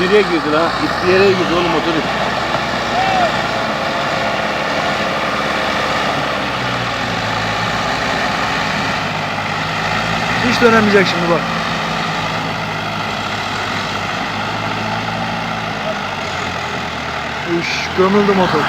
İpliğe girdi lan. İpliğe girdi oğlum motor ip. Hiç dönemeyecek şimdi bak. Üş, gömüldü motor.